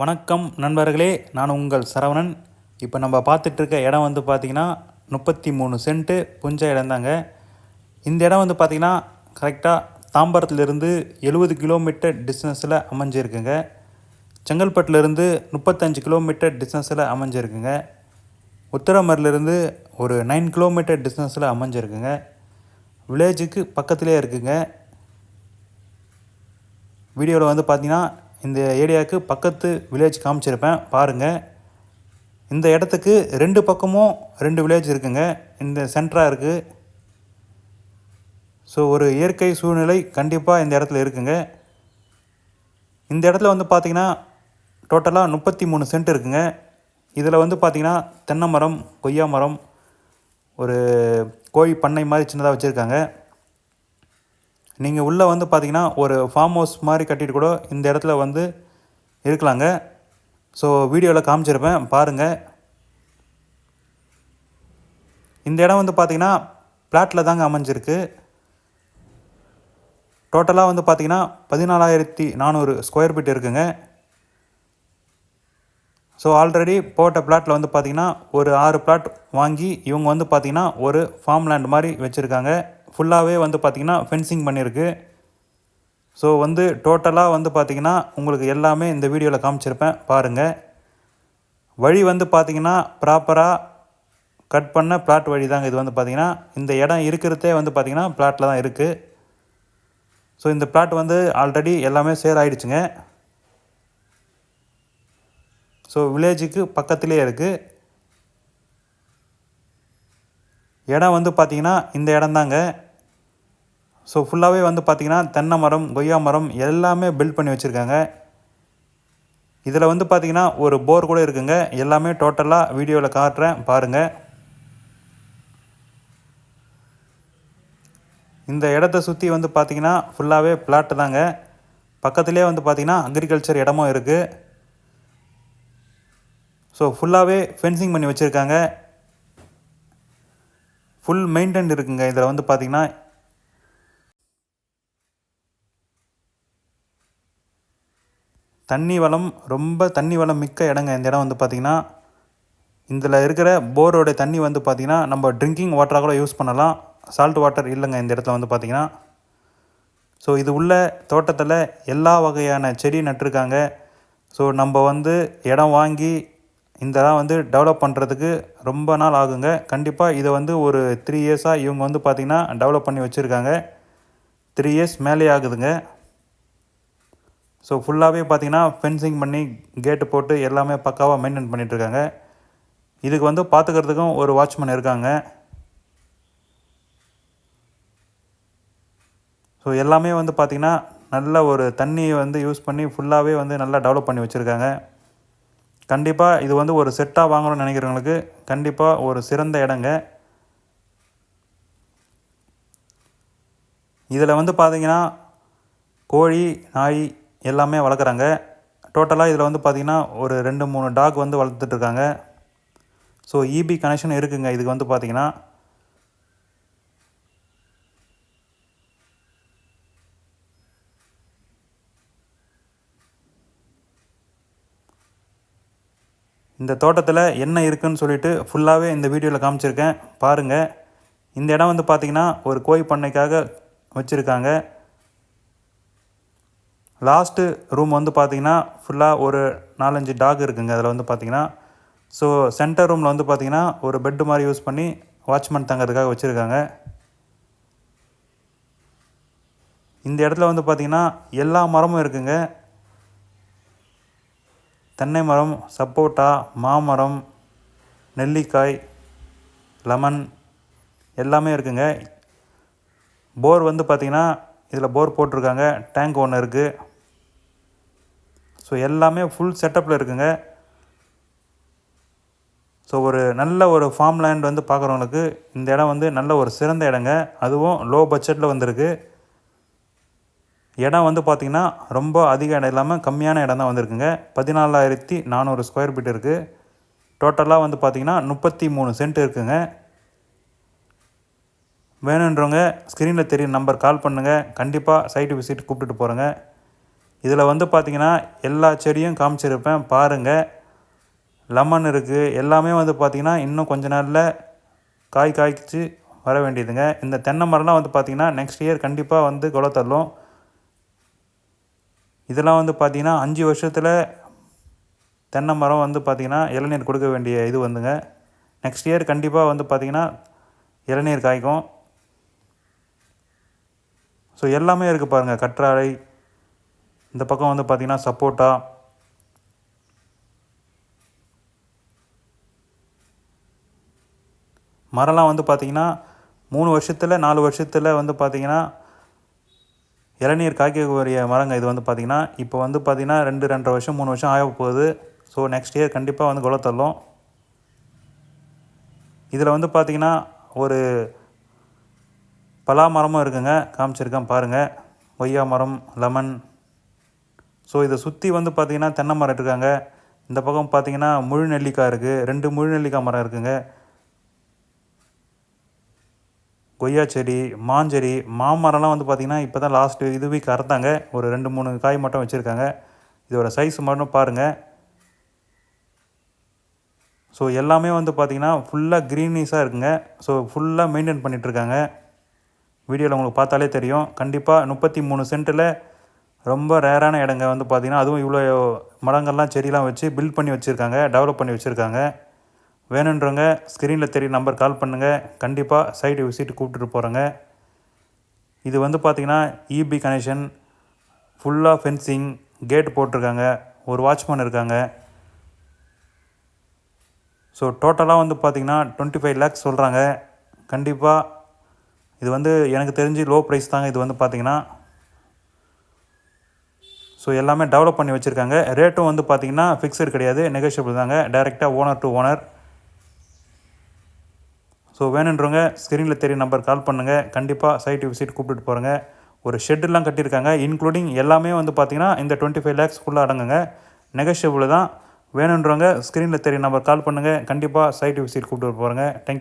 வணக்கம் நண்பர்களே நான் உங்கள் சரவணன். இப்போ நம்ம பார்த்துட்ருக்க இடம் வந்து பார்த்திங்கன்னா முப்பத்தி மூணு சென்ட்டு புஞ்ச இடம்தாங்க இந்த இடம் வந்து பார்த்திங்கன்னா கரெக்டாக தாம்பரத்துலேருந்து எழுபது கிலோமீட்டர் டிஸ்டன்ஸில் அமைஞ்சிருக்குங்க. செங்கல்பட்டுலேருந்து முப்பத்தஞ்சு கிலோமீட்டர் டிஸ்டன்ஸில் அமைஞ்சிருக்குங்க. உத்தரமரிலிருந்து ஒரு நைன் கிலோமீட்டர் டிஸ்டன்ஸில் அமைஞ்சிருக்குங்க. வில்லேஜுக்கு பக்கத்துலேயே இருக்குங்க. வீடியோவில் வந்து பார்த்திங்கன்னா இந்த ஏரியாவுக்கு பக்கத்து வில்லேஜ் காமிச்சிருப்பேன். பாருங்கள் இந்த இடத்துக்கு ரெண்டு பக்கமும் ரெண்டு வில்லேஜ் இருக்குங்க. இந்த சென்டராக இருக்குது ஸோ ஒரு இயற்கை சூழ்நிலை கண்டிப்பாக இந்த இடத்துல இருக்குங்க. இந்த இடத்துல வந்து பார்த்திங்கன்னா டோட்டலாக முப்பத்தி மூணு சென்ட் இருக்குங்க. இதில் வந்து பார்த்திங்கன்னா தென்னை மரம் கொய்யா மரம் ஒரு கோழி பண்ணை மாதிரி சின்னதாக வச்சுருக்காங்க. நீங்கள் உள்ளே வந்து பார்த்தீங்கன்னா ஒரு ஃபார்ம் ஹவுஸ் மாதிரி கட்டிட்டு கூட இந்த இடத்துல வந்து இருக்கலாங்க. ஸோ வீடியோவில் காமிச்சிருப்பேன் பாருங்கள் இந்த இடம் வந்து பார்த்தீங்கன்னா பிளாட்டில் தாங்க அமைஞ்சிருக்கு. டோட்டலாக வந்து பார்த்தீங்கன்னா பதினாலாயிரத்தி நானூறு ஸ்கொயர் ஃபீட் இருக்குங்க. ஸோ ஆல்ரெடி போட்ட பிளாட்டில் வந்து பார்த்தீங்கன்னா ஒரு ஆறு பிளாட் வாங்கி இவங்க வந்து பார்த்தீங்கன்னா ஒரு ஃபார்ம் லேண்ட் மாதிரி வச்சுருக்காங்க. ஃபுல்லாகவே வந்து பார்த்திங்கன்னா ஃபென்சிங் பண்ணியிருக்கு ஸோ வந்து டோட்டலாக வந்து பார்த்திங்கன்னா உங்களுக்கு எல்லாமே இந்த வீடியோவில் காமிச்சிருப்பேன். பாருங்கள் வழி வந்து பார்த்திங்கன்னா ப்ராப்பராக கட் பண்ண பிளாட் வழி தாங்க. இது வந்து பார்த்திங்கன்னா இந்த இடம் இருக்கிறதே வந்து பார்த்திங்கன்னா பிளாட்டில் தான் இருக்குது ஸோ இந்த பிளாட் வந்து ஆல்ரெடி எல்லாமே சேல் ஆகிடுச்சுங்க ஸோ வில்லேஜுக்கு பக்கத்துலேயே இருக்குது இடம் வந்து பார்த்திங்கன்னா இந்த இடம்தாங்க ஸோ ஃபுல்லாகவே வந்து பார்த்திங்கன்னா தென்னை மரம் கொய்யா மரம் எல்லாமே பில்ட் பண்ணி வச்சுருக்காங்க. இதில் வந்து பார்த்திங்கன்னா ஒரு போர் கூட இருக்குங்க. எல்லாமே டோட்டலாக வீடியோவில் காட்டுறேன் பாருங்கள் இந்த இடத்த சுற்றி வந்து பார்த்திங்கன்னா ஃபுல்லாகவே பிளாட்டு தாங்க. பக்கத்துலேயே வந்து பார்த்திங்கன்னா அக்ரிகல்ச்சர் இடமும் இருக்குது ஸோ ஃபுல்லாகவே ஃபென்சிங் பண்ணி வச்சுருக்காங்க. ஃபுல் மெயின்டைன் இருக்குங்க. இதில் வந்து பார்த்திங்கன்னா தண்ணி வளம் ரொம்ப தண்ணி வளம் மிக்க இடங்க இந்த இடம் வந்து பார்த்திங்கன்னா இதில் இருக்கிற போரோட தண்ணி வந்து பார்த்திங்கன்னா நம்ம ட்ரிங்கிங் வாட்டராக கூட யூஸ் பண்ணலாம். சால்ட் வாட்டர் இல்லைங்க இந்த இடத்துல வந்து பார்த்திங்கன்னா. ஸோ இது உள்ள தோட்டத்தில் எல்லா வகையான செடி நட்டிருக்காங்க. ஸோ நம்ம வந்து இடம் வாங்கி இதெல்லாம் வந்து டெவலப் பண்ணுறதுக்கு ரொம்ப நாள் ஆகுங்க. கண்டிப்பாக இதை வந்து ஒரு த்ரீ இயர்ஸாக இவங்க வந்து பார்த்திங்கன்னா டெவலப் பண்ணி வச்சுருக்காங்க. த்ரீ இயர்ஸ் மேலே ஆகுதுங்க. ஸோ ஃபுல்லாகவே பார்த்திங்கன்னா ஃபென்சிங் பண்ணி கேட்டு போட்டு எல்லாமே பக்காவாக மெயின்டைன் பண்ணிகிட்ருக்காங்க இதுக்கு வந்து பார்த்துக்கிறதுக்கும் ஒரு வாட்ச்மேன் இருக்காங்க. ஸோ எல்லாமே வந்து பார்த்திங்கன்னா நல்ல ஒரு தண்ணியை வந்து யூஸ் பண்ணி ஃபுல்லாகவே வந்து நல்லா டெவலப் பண்ணி வச்சுருக்காங்க. கண்டிப்பாக இது வந்து ஒரு செட்டாக வாங்கணும்னு நினைக்கிறவங்களுக்கு கண்டிப்பாக ஒரு சிறந்த இடங்க. இதில் வந்து பார்த்திங்கன்னா கோழி நாய் எல்லாமே வளர்க்குறாங்க. டோட்டலாக இதில் வந்து பார்த்திங்கன்னா ஒரு ரெண்டு மூணு டாக் வந்து வளர்த்துட்ருக்காங்க. ஸோ இபி கனெக்ஷன் இருக்குங்க. இதுக்கு வந்து பார்த்திங்கன்னா இந்த தோட்டத்தில் என்ன இருக்குதுன்னு சொல்லிட்டு ஃபுல்லாகவே இந்த வீடியோவில் காமிச்சிருக்கேன். பாருங்கள் இந்த இடம் வந்து பார்த்திங்கன்னா ஒரு கோழி பண்ணைக்காக வச்சுருக்காங்க. லாஸ்ட்டு ரூம் வந்து பார்த்திங்கன்னா ஃபுல்லாக ஒரு நாலஞ்சு டாக் இருக்குங்க. அதில் வந்து பார்த்திங்கன்னா ஸோ சென்டர் ரூமில் வந்து பார்த்திங்கன்னா ஒரு பெட்டு மாதிரி யூஸ் பண்ணி வாட்ச்மேன் தங்கிறதுக்காக வச்சுருக்காங்க. இந்த இடத்துல வந்து பார்த்திங்கன்னா எல்லா மரமும் இருக்குங்க. தென்னை மரம் சப்போட்டா மாமரம் நெல்லிக்காய் லெமன் எல்லாமே இருக்குங்க. போர் வந்து பார்த்திங்கன்னா இதில் போர் போட்டிருக்காங்க. டேங்க் ஒன்று இருக்குது ஸோ எல்லாமே ஃபுல் செட்டப்பில் இருக்குங்க. ஸோ ஒரு நல்ல ஒரு ஃபார்ம் லேண்ட் வந்து பார்க்குறவங்களுக்கு இந்த இடம் வந்து நல்ல ஒரு சிறந்த இடங்க. அதுவும் லோ பட்ஜெட்டில் வந்திருக்கு. இடம் வந்து பார்த்திங்கன்னா ரொம்ப அதிக இடம் இல்லாமல் கம்மியான இடம் தான் வந்திருக்குங்க. பதினாலாயிரத்தி நானூறு ஸ்கொயர் ஃபீட் இருக்குது டோட்டலாக வந்து பார்த்திங்கன்னா முப்பத்தி மூணு சென்ட் இருக்குங்க. வேணுன்றவங்க ஸ்க்ரீனில் தெரியும் நம்பர் கால் பண்ணுங்கள் கண்டிப்பாக சைட்டு விசிட் கூப்பிட்டுட்டு போகிறேங்க இதில் வந்து பார்த்தீங்கன்னா எல்லா செடியும் காமிச்சிருப்பேன். பாருங்கள் லெமன் இருக்குது எல்லாமே வந்து பார்த்திங்கன்னா இன்னும் கொஞ்ச நாளில் காய் காய்ச்சி வர வேண்டியதுங்க. இந்த தென்னை மரம்லாம் வந்து பார்த்திங்கன்னா நெக்ஸ்ட் இயர் கண்டிப்பாக வந்து கொலை தள்ளும். இதெல்லாம் வந்து பார்த்திங்கன்னா அஞ்சு வருஷத்தில் தென்னை மரம் வந்து பார்த்திங்கன்னா இளநீர் கொடுக்க வேண்டிய இது வந்துங்க. நெக்ஸ்ட் இயர் கண்டிப்பாக வந்து பார்த்திங்கன்னா இளநீர் காய்க்கும். ஸோ எல்லாமே இருக்குது பாருங்கள் கற்றாழை இந்த பக்கம் வந்து பார்த்திங்கன்னா சப்போட்டா. மரம்லாம் வந்து பார்த்திங்கன்னா மூணு வருஷத்தில் நாலு வருஷத்தில் வந்து பார்த்திங்கன்னா இளநீர் காய்க்கக்கூடிய மரங்க இது வந்து பார்த்திங்கன்னா இப்போ வந்து பார்த்திங்கன்னா ரெண்டு ரெண்டரை வருஷம் மூணு வருஷம் ஆக போகுது. ஸோ நெக்ஸ்ட் இயர் கண்டிப்பாக வந்து குலை தள்ளும். இதில் வந்து பார்த்திங்கன்னா ஒரு பலா மரமும் இருக்குங்க. காமிச்சிருக்கேன் பாருங்கள் கொய்யா மரம் லெமன் ஸோ இதை சுற்றி வந்து பார்த்திங்கன்னா தென்னை மரம் இருக்காங்க இந்த பக்கம் பார்த்திங்கன்னா முழு நெல்லிக்காய் இருக்குது ரெண்டு முழு நெல்லிக்காய் மரம் இருக்குங்க. கொய்யா செடி மாஞ்செடி மாமரம்லாம் வந்து பார்த்திங்கன்னா இப்போ தான் லாஸ்ட்டு இது வீக் அறுத்தாங்க ஒரு ரெண்டு மூணு காய் மட்டும் வச்சுருக்காங்க. இதோட சைஸ் மட்டும் பாருங்கள் ஸோ எல்லாமே வந்து பார்த்திங்கன்னா ஃபுல்லாக க்ரீனிஸாக இருக்குங்க. ஸோ ஃபுல்லாக மெயின்டைன் பண்ணிகிட்ருக்காங்க வீடியோவில் உங்களுக்கு பார்த்தாலே தெரியும். கண்டிப்பாக முப்பத்தி மூணு சென்ட்டில் ரொம்ப ரேரான இடங்க வந்து பார்த்திங்கன்னா அதுவும் இவ்வளோ மரங்கள்லாம் செடிலாம் வச்சு பில்ட் பண்ணி வச்சுருக்காங்க டெவலப் பண்ணி வச்சுருக்காங்க. வேணுன்றவங்க ஸ்க்ரீனில் தெரிய நம்பர் கால் பண்ணுங்கள் கண்டிப்பாக சைட்டு விசிட் கூப்பிட்டுட்டு போகிறேங்க இது வந்து பார்த்திங்கன்னா இபி கனெக்ஷன் ஃபுல்லாக ஃபென்சிங் கேட் போட்டிருக்காங்க. ஒரு வாட்ச்மேன் இருக்காங்க. ஸோ டோட்டலாக வந்து பார்த்திங்கன்னா டுவெண்ட்டி ஃபைவ் லேக்ஸ் சொல்கிறாங்க கண்டிப்பாக இது வந்து எனக்கு தெரிஞ்சு லோ ப்ரைஸ் தாங்க. இது வந்து பார்த்திங்கன்னா ஸோ எல்லாமே டெவலப் பண்ணி வச்சுருக்காங்க. ரேட்டும் வந்து பார்த்திங்கன்னா ஃபிக்ஸட் கிடையாது. நெகோஷியபிள் தாங்க. டைரெக்டாக ஓனர் டு ஓனர் ஸோ வேணுன்றவங்க ஸ்க்ரீனில் தெரிய நம்பர் கால் பண்ணுங்கள் கண்டிப்பாக சைட் விசிட் கூப்பிட்டு போகிறேங்க ஒரு ஷெட்டெல்லாம் கட்டியிருக்காங்க. இன்க்ளூடிங் எல்லாமே வந்து பார்த்திங்கன்னா இந்த டுவெண்ட்டி ஃபைவ் லேக்ஸ்க்குள்ளே அடங்குங்க. நெகோஷியபிள் தான். வேணுன்றவங்க ஸ்க்ரீனில் தெரிய நம்பர் கால் பண்ணுங்கள் கண்டிப்பாக சைட் விசிட் கூப்பிட்டு போகிறேங்க தேங்க்யூ